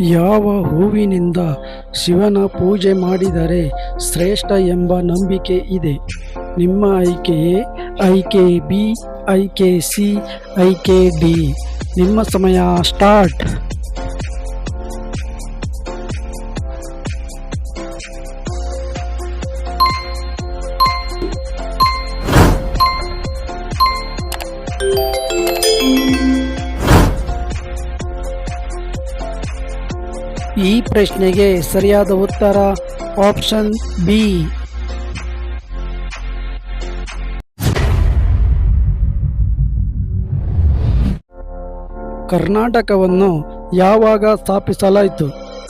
ಯಾವ ಹೂವಿನಿಂದ ಶಿವನ ಪೂಜೆ ಮಾಡಿದರೆ ಶ್ರೇಷ್ಠ ಎಂಬ ನಂಬಿಕೆ ಇದೆ. ನಿಮ್ಮ ಆಯ್ಕೆಯೇ ಐಕೆ ಬಿ ಐಕೆ ಸಿ ಐಕೆ ಡಿ. ನಿಮ್ಮ ಸಮಯ ಸ್ಟಾರ್ಟ್. ಈ ಪ್ರಶ್ನೆಗೆ ಸರಿಯಾದ ಉತ್ತರ ಆಪ್ಷನ್ ಬಿ. ಕರ್ನಾಟಕವನ್ನು ಯಾವಾಗ ಸ್ಥಾಪಿಸಲಾಯಿತು?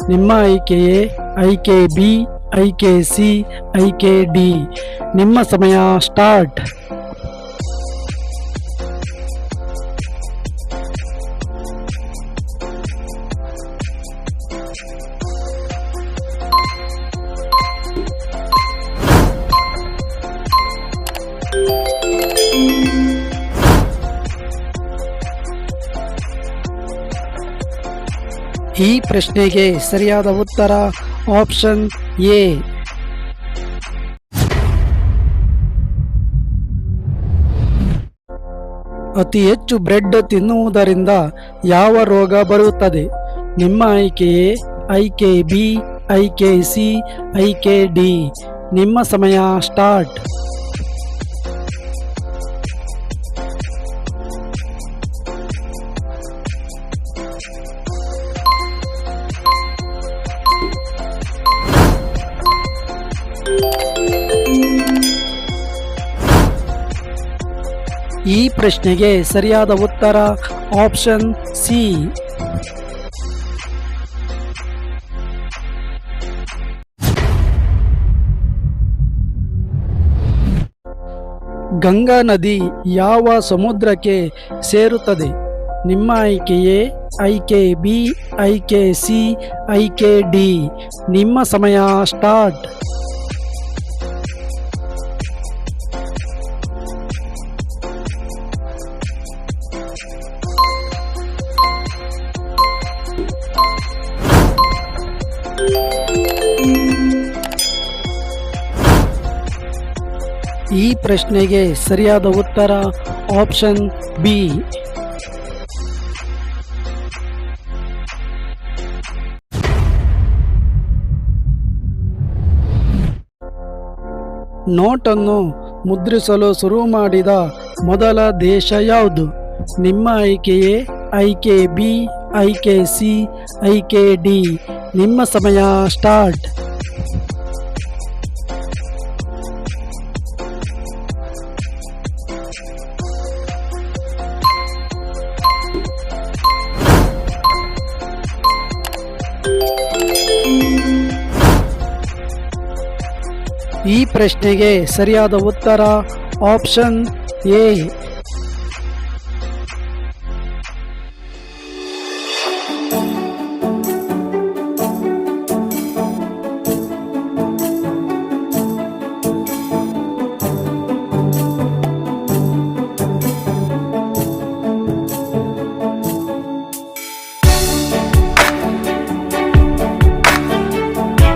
ನಿಮ್ಮ ಆಯ್ಕೆಯೇ ಐಕೆ ಬಿ ಐಕೆ ಸಿ ಐಕೆ ಡಿ ನಿಮ್ಮ ಸಮಯ ಸ್ಟಾರ್ಟ್. ಈ ಪ್ರಶ್ನೆಗೆ ಸರಿಯಾದ ಉತ್ತರ ಆಪ್ಷನ್ ಎ. ಅತಿ ಹೆಚ್ಚು ಬ್ರೆಡ್ ತಿನ್ನುವುದರಿಂದ ಯಾವ ರೋಗ ಬರುತ್ತದೆ? ನಿಮ್ಮ ಆಯ್ಕೆಯೇ ಕೆ ಬಿ ಆಯ್ಕೆ ಸಿ ಆಯ್ಕೆ ಡಿ. ನಿಮ್ಮ ಸಮಯ ಸ್ಟಾರ್ಟ್. ಈ ಪ್ರಶ್ನೆಗೆ ಸರಿಯಾದ ಉತ್ತರ ಆಪ್ಷನ್ ಸಿ. ಗಂಗಾ ನದಿ ಯಾವ ಸಮುದ್ರಕ್ಕೆ ಸೇರುತ್ತದೆ? ನಿಮ್ಮ ಆಯ್ಕೆಯೇ? ಐಕೆ ಬಿ ಐಕೆ ಸಿ ಐಕೆ ಡಿ. ನಿಮ್ಮ ಸಮಯ ಸ್ಟಾರ್ಟ್. ಈ ಪ್ರಶ್ನೆಗೆ ಸರಿಯಾದ ಉತ್ತರ ಆಪ್ಷನ್ ಬಿ. ನೋಟನ್ನು ಮುದ್ರಿಸಲು ಶುರು ಮಾಡಿದ ಮೊದಲ ದೇಶ ಯಾವುದು? ನಿಮ್ಮ ಆಯ್ಕೆಯೇ ಆಯ್ಕೆ ಬಿ ಆಯ್ಕೆ ಸಿ ಆಯ್ಕೆ ಡಿ. ನಿಮ್ಮ ಸಮಯ ಸ್ಟಾರ್ಟ್. ಈ ಪ್ರಶ್ನೆಗೆ ಸರಿಯಾದ ಉತ್ತರ ಆಪ್ಷನ್ ಎ.